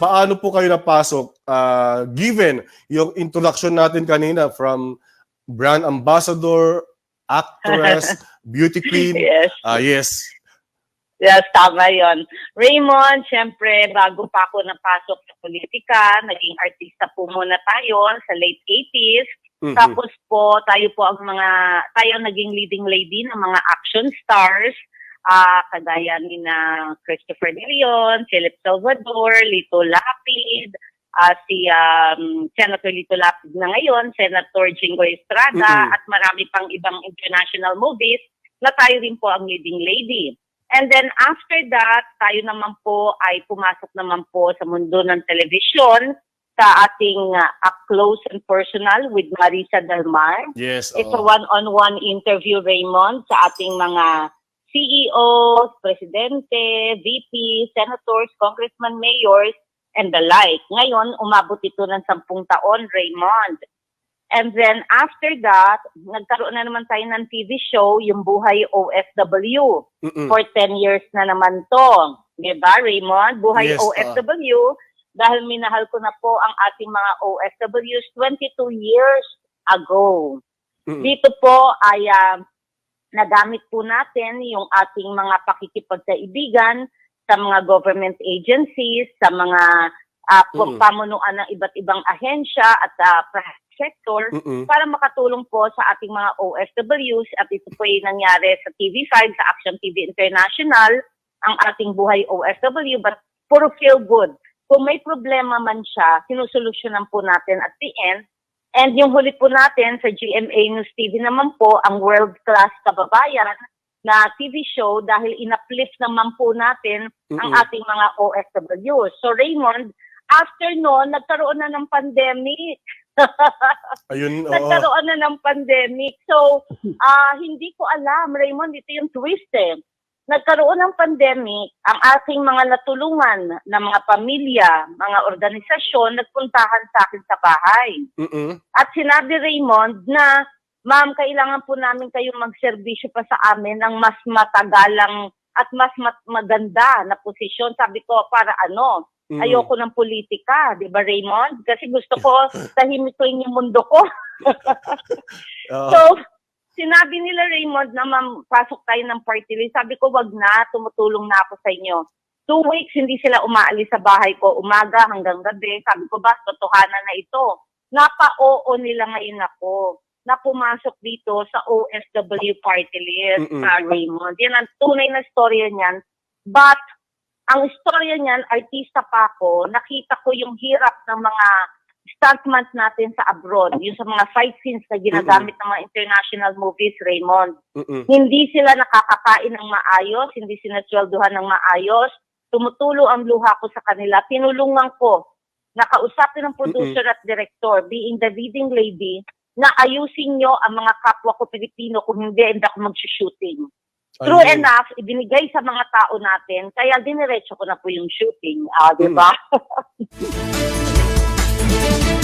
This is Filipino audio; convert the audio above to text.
paano po kayo napasok ah, given yung introduction natin kanina from brand ambassador, actress, beauty queen. Yes. Ah, yes. Yes, tama yon. Raymond, syempre, bago pa ako napasok sa politika, naging artista po muna tayo sa late 80s. Mhm. Tapos po, tayo po ang mga, tayo ang naging leading lady ng mga action stars, ah kagaya ni na Christopher De Leon, Philip Salvador, Lito Lapid, ah si um, Senator Lito Lapid na ngayon, Senator Jingo Estrada, Mhm. at marami pang ibang international movies na tayo rin po ang leading lady. And then after that, tayo naman po ay pumasok naman po sa mundo ng television sa ating uh, up close and personal with Marisa Del Mar. Yes. It's a oo. one-on-one interview, Raymond, sa ating mga CEOs, presidente, VP, senators, congressman, mayors, and the like. Ngayon, umabot ito ng sampung taon, Raymond. And then after that, nagkaroon na naman tayo ng TV show, yung Buhay OFW. Mm-mm. For 10 years na naman to. Diba, Raymond? Buhay Yes, ah. OFW. Dahil minahal ko na po ang ating mga OFWs 22 years ago. Mm-mm. Dito po ay ah, nagamit po natin yung ating mga pakikipagkaibigan sa mga government agencies, sa mga ah, Mm. pamunuan ng iba't ibang ahensya at ah, private sector Mm-mm. para makatulong po sa ating mga OFWs at ito po yung nangyari sa TV5, sa Action TV International, ang ating buhay OFW, but puro feel good. Kung may problema man siya, sinusolusyonan po natin at the end. And yung huli po natin sa GMA News TV naman po, ang World Class Kababayan na TV show dahil in-uplift naman po natin ang Mm-mm. ating mga OFWs. So Raymond, after noon, nagkaroon na ng pandemic. Ayun, oo. nagkaroon na ng pandemic. So, ah hindi ko alam, Raymond, ito yung twist eh. Nagkaroon ng pandemic, ang aking mga natulungan na mga pamilya, mga organisasyon, nagpuntahan sa akin sa bahay. Mm-mm. At sinabi Raymond na, ma'am, kailangan po namin kayong magserbisyo pa sa amin ng mas matagalang at mas mat- maganda na posisyon. Sabi ko, para ano? Mm-mm. Ayoko ng politika, di ba Raymond? Kasi gusto ko tahimik ko yung mundo ko. Oo. So, sinabi nila Raymond na ma'am, pasok tayo ng party list. Sabi ko, wag na, tumutulong na ako sa inyo. Two weeks, hindi sila umaalis sa bahay ko, umaga hanggang gabi. Sabi ko, ba, totohanan na ito. Napa-oo nila ngayon ako na pumasok dito sa OFW party list, Mm-mm. ah, Raymond. Yan ang tunay na storya niyan. But, ang istorya niyan, artista pa ako, nakita ko yung hirap ng mga stuntman natin sa abroad, yung sa mga fight scenes na ginagamit ng mga international movies, Raymond. Mm-mm. Hindi sila nakakakain ng maayos, hindi sinasweldohan ng maayos, tumutulo ang luha ko sa kanila, tinulungan ko, nakausapin ng producer at director, being the leading lady, na ayusin nyo ang mga kapwa ko Pilipino kung hindi, hindi ako mag-shooting. True Ayun. enough, ibinigay sa mga tao natin, kaya diniretso ko na po yung shooting. Ah, di ba? Thank you.